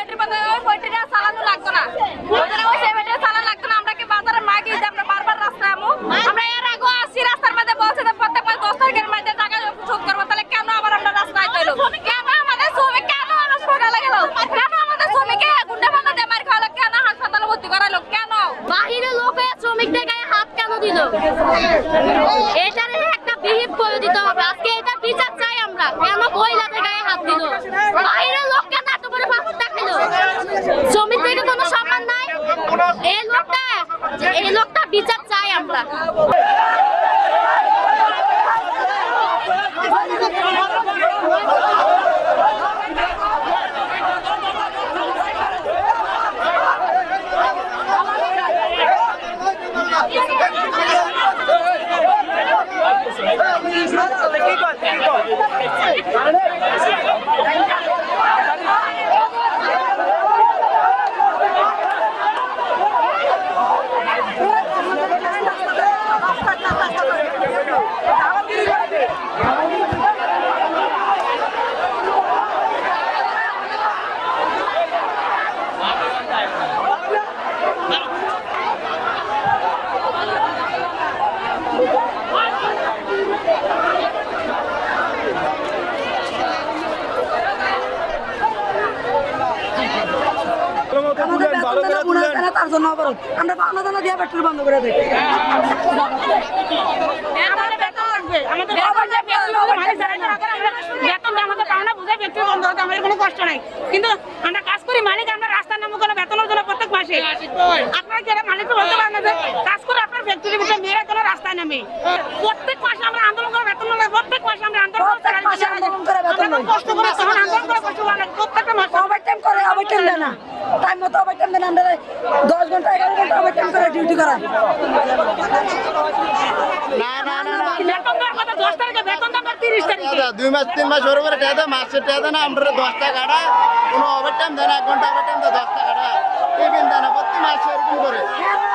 Battery বন্ধ ওই battery চালানো লাগতো না। ওদের ওই সেই ব্যাটারি চালানো লাগতো না, আমরা কি বাজারে মাগি যে আমরা বারবার রাস্তায় আমু? আমরা এর আগে আসি রাস্তার মধ্যে, বলছে যে প্রত্যেক মাস দশ তারিখের মধ্যে টাকা শোধ করব, তাহলে কেন আবার আমরা রাস্তায় তৈল কেন আমাদের শ্রমিক, কেন আমরা সোনা লাগল কেন আমাদের শ্রমিকে গুন্ডা ফান্ডা দিয়ে মার খাওয়ালো? কেন হাসপাতালে ভর্তি করালো কেন? বাহিরে লোকে শ্রমিকদের গায়ে হাত কেন দিল? এটার একটা বিহিত করে দিতে হবে। আজকে এটা বিচার চাই আমরা। কেন মহিলাদের গায়ে হাত দিল বাইরের লোক কেন এত বড় ফাঁকুর দেখাইলো শ্রমিকদেরকে কোনো সম্মান নাই এই লোকটা এই লোকটা বিচার চাই আমরা আমাদের বেতন দেনা গুণা দেনা জন্য অবরোধ আমরা পাওনা দানা দিয়ে পেট্রোল বন্ধ করে দেয় আমাদের বেতন লাগবে। আমাদের বেতন যে বেতন হলো মালিক জানে না বেতন দিয়ে আমাদের পাওনা বুঝে পেট্রোল বন্ধ হতে আমাদের কোনো কষ্ট নাই। কিন্তু আমরা কাজ করি মালিক আমরা রাস্তার নামে কোনো বেতনের জন্য প্রত্যেক মাসে। আপনারা কি এটা বলতে পারেন যে কাজ করে আপনার ফ্যাক্টরির ভিতরে মেয়েরা কোনো রাস্তায় নামে। প্রত্যেক মাসে আমরা আন্দোলন করে বেতন লাগে প্রত্যেক মাসে আমরা আন্দোলন করে বেতন। কষ্ট করে তখন আন্দোলন করে কষ্ট করে প্রত্যেকটা মাসে। করে দেয় না। টাইম মতো ওভার টাইম দেন আমরা দশ ঘণ্টা এগারো ঘণ্টা ওভার টাইম করে। ডিউটি করা দুই মাস তিন মাস ওর উপরে টেয়া দেয় মাসের টেয়া দেয় না আমরা দশ টাকাটা কোনো ওভার টাইম দেয় না এক ঘণ্টা ওভার টাইম দেয় দশ টাকাটা টিফিন দেয় না প্রতি মাসে এরকম করে।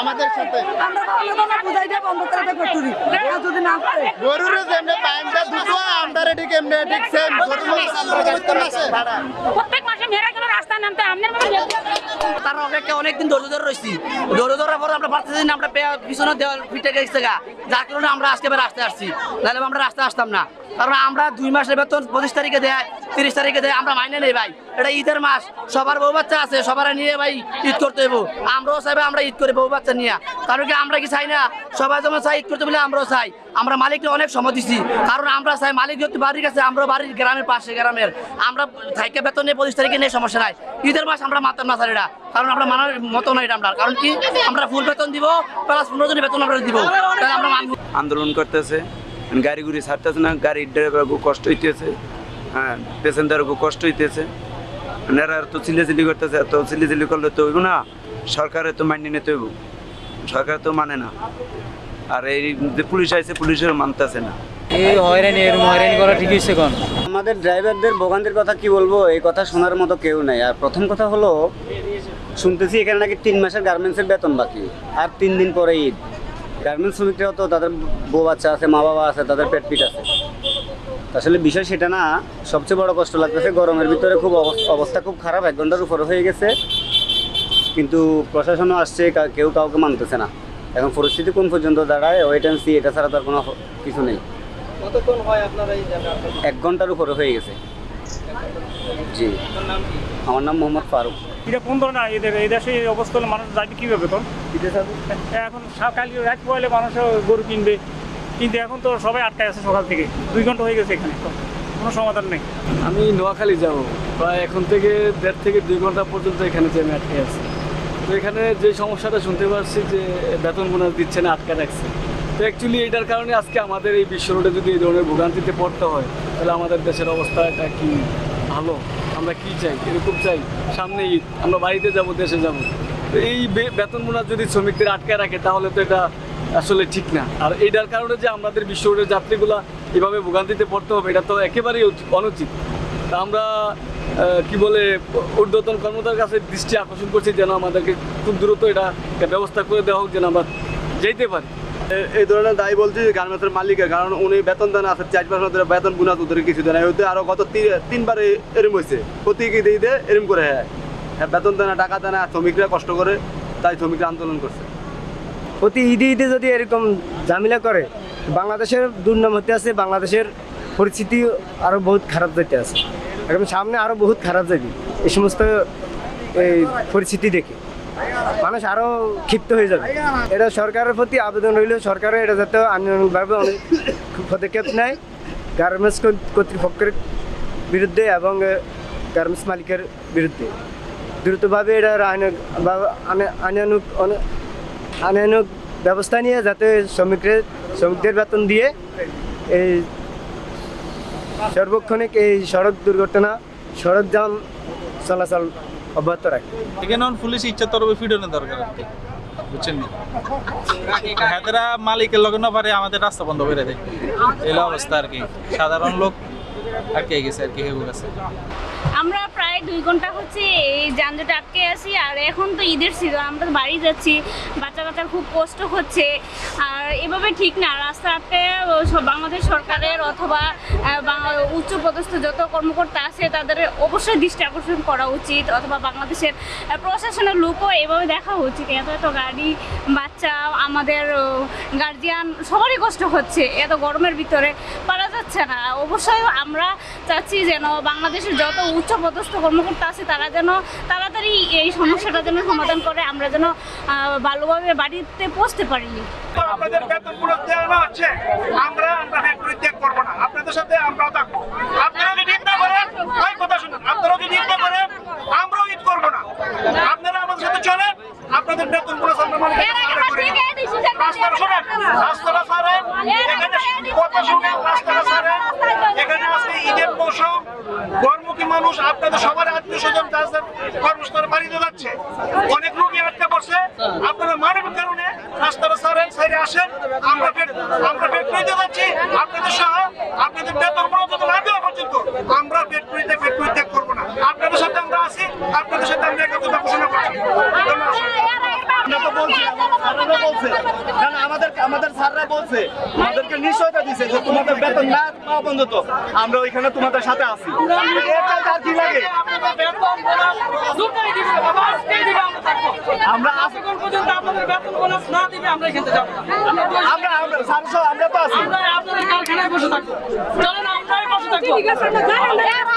আমাদের সাথে। গরুর যেমনি পাইনটা দুটো আমরা ঠিক এমনি ঠিক সেম গরুর প্রত্যেক মাসে ভাড়া প্রত্যেক মাসে মেয়েরা অপেক্ষা আমরা পারতেছি আমরা গেছে গা। যার কারণে আমরা আজকে রাস্তায় আসছি। নাহলে আমরা রাস্তায় আসতাম না। কারণ আমরা দুই মাসের বেতন পঁচিশ তারিখে দেয়। তিরিশ তারিখে দেয়, আমরা মাইনে নেই ভাই। এটা ঈদের মাস, সবার বউ বাচ্চা আছে, সবার নিয়ে ভাই ঈদ করতে হইব। আমরাও চাইবে আমরা ঈদ করি বউ বাচ্চা নিয়ে। কারণ কি আমরা কি চাই না? সবাই যেমন চাই ঈদ করতে বলে আমরাও চাই। আমরা মালিককে অনেক সময় দিছি। কারণ আমরা চাই মালিক যেহেতু বাড়ির কাছে আমরা বাড়ির গ্রামের পাশে গ্রামের। আমরা থাইকে বেতন নিয়ে পঁচিশ তারিখে নিয়ে সমস্যা নাই। ঈদের মাস আমরা না স্যার এটা কারণ আমরা মানার মতো নয় এটা আমরা। কারণ কি? আমরা ফুল বেতন দিব প্লাস পনেরো জনের বেতন আমরা দিব। আমরা আন্দোলন করতেছে, গাড়ি গুড়ি ছাড়তেছে না, গাড়ির ড্রাইভার খুব কষ্ট হইতেছে। হ্যাঁ খুব কষ্ট হইতেছে। এরা তো চিল্লি করতেছে এত চিল্লি চিল্লি করলে তো হইব না সরকারে তো মানিয়ে নিতে হইব। সরকার তো মানে না। আর এই যে পুলিশ আইছে পুলিশের মানতেছে না। এই হয়রানি এরকম হয়রানি করা ঠিক হচ্ছে কোন? আমাদের ড্রাইভারদের ভোগান্তির কথা কি বলব? এই কথা শোনার মতো কেউ নেই। আর প্রথম কথা হলো শুনতেছি এখানে নাকি তিন মাসের গার্মেন্টসের বেতন বাকি আর তিন দিন পরে ঈদ। গার্মেন্টস শ্রমিকরাও তো তাদের বউ বাচ্চা আছে মা বাবা আছে তাদের পেট পিট আছে। আসলে বিষয় সেটা না সবচেয়ে বড় কষ্ট লাগতেছে গরমের ভিতরে খুব অবস- অবস্থা খুব খারাপ এক ঘণ্টার উপরে হয়ে গেছে। কিন্তু প্রশাসনও আসছে কা- কেউ কাউকে মানতেছে না। এখন পরিস্থিতি কোন পর্যন্ত দাঁড়ায় ওয়েট অ্যান্ড সি এটা ছাড়া তার কোনো কিছু নেই। আপনার এক ঘণ্টার উপরে হয়ে গেছে। জি। আমার নাম মোহাম্মদ ফারুক। এটা কোন ধরনের এদের এই দেশে এই অবস্থা হলে মানুষ যাবে কীভাবে তখন এখন সকাল রাত পয়লে মানুষ গরু কিনবে। কিন্তু এখন তো সবাই আটকায় আছে সকাল থেকে। দুই ঘণ্টা হয়ে গেছে এখানে। কোনো সমাধান নেই। আমি নোয়াখালী যাব। প্রায় এখন থেকে দেড় থেকে দুই ঘণ্টা পর্যন্ত এখানে যে আমি আটকে আছি। তো এখানে যে সমস্যাটা শুনতে পারছি যে বেতন বোনাস দিচ্ছে না, আটকে রাখছে। তো অ্যাকচুয়ালি এটার কারণে আজকে আমাদের এই বিশ্ব রোডে যদি এই ধরনের ভোগান্তিতে পড়তে হয়, তাহলে আমাদের দেশের অবস্থাটা কি ভালো? আমরা কি চাই? এরকম চাই? সামনে ঈদ। আমরা বাড়িতে যাব, দেশে যাব। এই বেতন বোনাস যদি শ্রমিকদের আটকে রাখে, তাহলে তো এটা আসলে ঠিক না। আর এটার কারণে যে আমাদের বিশ্ব যাত্রীগুলা এভাবে ভোগান্তিতে পড়তে হবে এটা তো একেবারেই অনুচিত। তা আমরা কি বলে ঊর্ধ্বতন কর্মতার কাছে দৃষ্টি আকর্ষণ করছি যেন আমাদেরকে খুব দ্রুত এটা ব্যবস্থা করে দেওয়া হোক যেন আমরা যেতে পারি। এই ধরনের দায়ী বলছি গার্মেন্টসের মালিকের কারণ উনি বেতন দেন আছে চার পাঁচ ধরে বেতন বুনাস ওদের কিছু দেন হয়তো আরও গত তিনবার এরম হয়েছে। প্রতি ঈদে এরম করে হ্যাঁ হ্যাঁ, বেতন দেয় না টাকা দেনা শ্রমিকরা কষ্ট করে তাই শ্রমিকরা আন্দোলন করছে। প্রতি ঈদে ঈদে যদি এরকম ঝামেলা করে, বাংলাদেশের দুর্নাম হতে আছে, বাংলাদেশের পরিস্থিতি আরও বহুত খারাপ যেতে আছে। এখন সামনে আরও বহুত খারাপ যাবে এই সমস্ত, এই পরিস্থিতি দেখে। মানুষ আরও ক্ষিপ্ত হয়ে যাবে। এটা সরকারের প্রতি আবেদন রইল সরকারও এটা যাতে আন্দোলনভাবে অনেক পদক্ষেপ নেয়। গার্মেন্টস কর্তৃপক্ষের বিরুদ্ধে এবং গার্মেন্টস মালিকের বিরুদ্ধে। দ্রুতভাবে এটা আইন- বা- আইনানুগ ব্যবস্থা নিয়ে যাতে শ্রমিকদের শ্রমিকদের বেতন দিয়ে এই সর্বক্ষণিক এই সড়ক দুর্ঘটনা, সড়ক যান চলাচল অব্যাহত রাখে। এখানে পুলিশ ইচ্ছা তরফে ফিডনের দরকার বুঝছেন নি? হাতেরা মালিকের লগে না পারে আমাদের রাস্তা বন্ধ করে দেয়। এলো অবস্থা আর কি। সাধারণ লোক আটকে গেছে আর কি হেবু গেছে। আমরা প্রায় দুই ঘণ্টা হচ্ছে এই যানজটে আটকে আছি, আর এখন তো ঈদের সিজন আমরা তো বাড়ি যাচ্ছি বাচ্চা কাচ্চার খুব কষ্ট হচ্ছে, আর এভাবে ঠিক না, রাস্তা আটকে বাংলাদেশ সরকারের অথবা উচ্চ পদস্থ যত কর্মকর্তা আছে, তাদের অবশ্যই দৃষ্টি আকর্ষণ করা উচিত, অথবা বাংলাদেশের প্রশাসনের লোকও এভাবে দেখা উচিত, এত এত গাড়ি, বাচ্চা, আমাদের গার্জিয়ান সবারই কষ্ট হচ্ছে, এত গরমের ভিতরে পারা যাচ্ছে না। অবশ্যই আমরা চাচ্ছি যেন বাংলাদেশের যত উচ্চ পদস্থ কর্মকর্তা আছে, তারা যেন তাড়াতাড়ি এই সমস্যাটা যেন সমাধান করে, আমরা যেন ভালোভাবে বাড়িতে পৌঁছতে পারি। আপনাদের বেতন পুরো দেওয়া হচ্ছে আমরা আমরা করব না। আপনাদের সাথে আমরাও থাকব আপনারা যদি ঈদ না করেন ওই কথা শুনুন আপনারা যদি ঈদ না করেন আমরাও ঈদ করব না আপনারা আমাদের সাথে চলেন আপনাদের বেতন পুরো আমরা মানে রাস্তাটা শোনেন রাস্তাটা সারেন এখানে কথা শুনেন রাস্তাটা সারেন এখানে আজকে ঈদের মৌসুম গর্মুখী মানুষ আপনাদের সবার আত্মীয় স্বজন তাদের কর্মস্থলে বাড়িতে যাচ্ছে। অনেক রোগী আটকে পড়ছে। আপনারা মানবিক কারণে রাস্তাটা সারেন সাইডে আসেন। আমরা ফের- আমরা ফ্যাক্টরিতে যাচ্ছি। আপনাদের সহ আপনাদের বেতন পর্যন্ত না দেওয়া পর্যন্ত। আমরা ফ্যাক্টরিতে ফ্যাক্টরি ত্যাগ করব না। আপনাদের সাথে আমরা আছি। আপনাদের সাথে আমরা একত্রতা ঘোষণা করছি। ধন্যবাদ। তো বলছি বলছে আমাদের আমাদের স্যাররা বলছে আমাদেরকে নিশ্চয়তা দিছে যে তোমাদের বেতন না পাওয়া পর্যন্ত আমরা ওইখানে তোমাদের সাথে আছি। আর কি লাগে? আমরা আছি আমরা আমরা স্যার সহ আমরা তো আছি। আমরা তো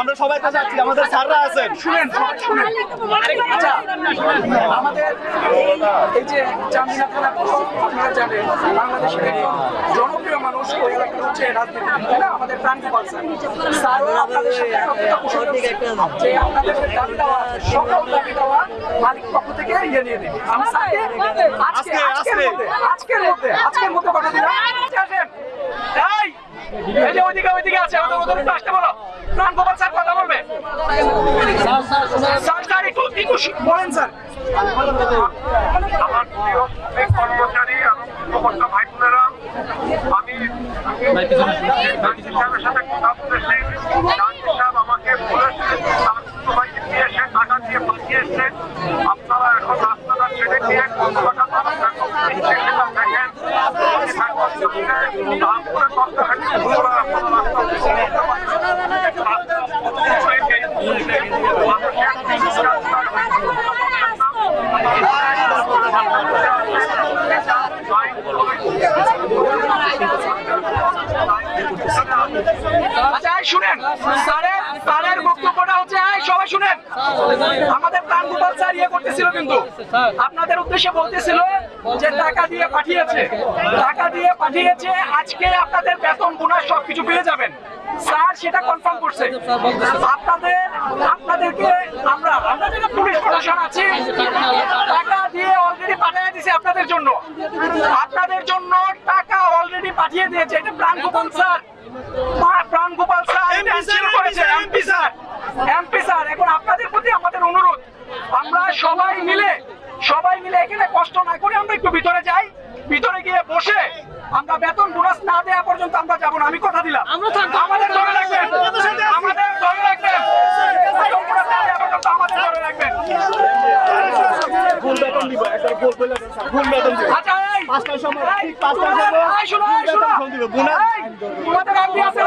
আমরা সবাই তো যাচ্ছি আমাদের স্যাররা আছেন শুনেন শুনেন আমাদের এই যে চান্দিনা থানা আপনারা জানেন জনপ্রিয় মানুষ ওই এলাকাটা হচ্ছে রাজনীতি আমাদের প্রান্তিক স্যার মালিক পক্ষ থেকে ইয়ে নিয়ে দেবে আমি আজকে আজকের মধ্যে আজকের মধ্যে আজকের মধ্যে কথা দিলাম। এই এই যে ওইদিকে ওইদিকে আছে ওদের ওদের একটু আসতে বলো। প্রাণ গোপাল স্যার কথা বলবে? স্যার স্যার একটু একটু বলেন স্যার। আমার প্রিয় শ্রমিক কর্মচারী এবং উপভোক্তা ভাই বোনেরা আমি ডাক্তার সাহেবের সাথে কথা বলেছি ডাক্তার সাহেব আমাকে বলেছে তার সুপারভাইজার দিয়ে এসে টাকা দিয়ে পাঠিয়েছে আপনারা এখন রাস্তাটা ছেড়ে দিয়ে কোন কথা পাবেন না সেটা দেখেন তারপরে কষ্টখানি ঘোরা কোনো রাস্তা করতে পারছেন আচ্ছা এই শুনেন সবাই শুনেন। আমাদের প্রাণ গোপাল স্যার ইয়ে করতেছিল কিন্তু। আপনাদের উদ্দেশ্যে বলতেছিল যে টাকা দিয়ে পাঠিয়েছে। টাকা দিয়ে পাঠিয়েছে আজকে আপনাদের বেতন বোনাস সবকিছু পেয়ে যাবেন। স্যার সেটা কনফার্ম করছে। আপনাদের আপনাদেরকে আমরা আমরা যারা পুলিশ প্রশাসন আছি টাকা দিয়ে অলরেডি পাঠিয়ে দিয়েছে আপনাদের জন্য। আপনাদের জন্য টাকা অলরেডি পাঠিয়ে দিয়েছে। এটা প্রাণ গোপাল স্যার। প্রাণ গোপাল স্যার করেছে। এমপি এমপি স্যার এখন আপনাদের প্রতি আমাদের অনুরোধ। আমরা সবাই মিলে সবাই মিলে এখানে কষ্ট না করে আমরা একটু ভিতরে যাই ভিতরে গিয়ে বসে আমরা বেতন বোনাস না দেওয়া পর্যন্ত আমরা যাব না। আমি কথা দিলাম। আমাদের ধরে রাখবেন। আমাদের ধরে রাখবেন। আমাদের ধরে রাখবেন। ভুল বেতন দিব একটা ভুল বেতন দিব ভুল বেতন দিব। পাঁচটার সময় ঠিক পাঁচটার সময় ভুল বেতন দিব। বোনাস তোমাদের এমপি আছে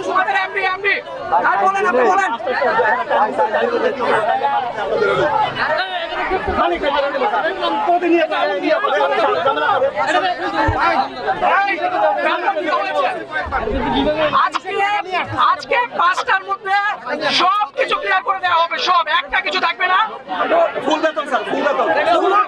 তোমাদের এমপি এমপি আর বলেন আপনি বলেন আজকে আজকে পাঁচটার মধ্যে সব কিছু ক্লিয়ার করে দেওয়া হবে সব একটা কিছু থাকবে না ফুল বেতন স্যার ফুল বেতন